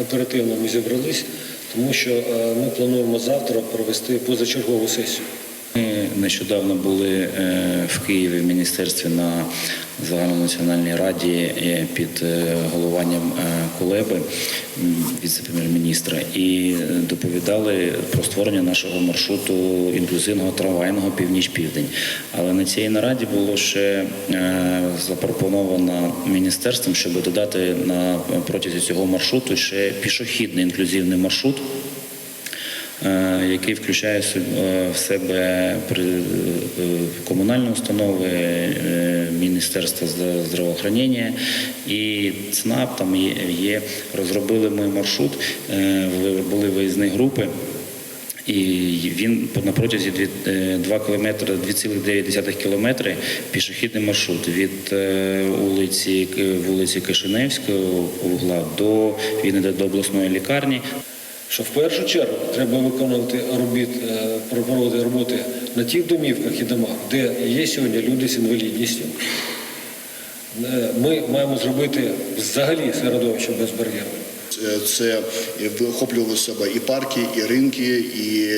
оперативно ми зібрались, тому що е, ми плануємо завтра провести позачергову сесію. Ми нещодавно були е, в Києві в міністерстві на загальнонаціональній раді е, під е, головуванням Кулеби, віце-прем'єр-міністра, і доповідали про створення нашого маршруту інклюзивного трамвайного північ-південь. Але на цій нараді було ще запропоновано міністерством, щоб додати на протязі цього маршруту ще пішохідний інклюзивний маршрут. Е, який включає е, в себе е, комунальні установи, Міністерство здравоохранення і ЦНАП. Там є, розробили ми маршрут, були виїзні групи. І він на протязі 2 кілометри, 2,9 кілометри пішохідний маршрут від вулиці вулиці Кишиневського угла до він йде до обласної лікарні. Що в першу чергу треба виконувати робіт, е, проводити роботи на тих домівках і домах, де є сьогодні люди з інвалідністю. Е, Ми маємо зробити взагалі середовище безбар'єрним. Це- Це охоплювало в себе і парки, і ринки, і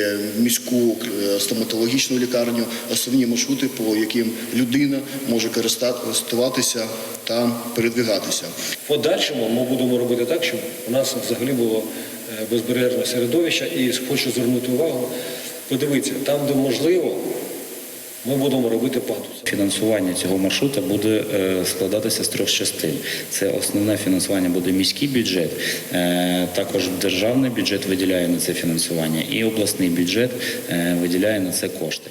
міську е, стоматологічну лікарню, основні маршрути, по яким людина може користуватися та передвигатися. В подальшому ми будемо робити так, щоб у нас взагалі було е, безбар'єрне середовище. І хочу звернути увагу, подивіться, там, де можливо, ми будемо робити пандус. Фінансування цього маршрута буде е, складатися з трьох частин. Це основне фінансування буде міський бюджет, е, також державний бюджет виділяє на це фінансування, і обласний бюджет виділяє на це кошти.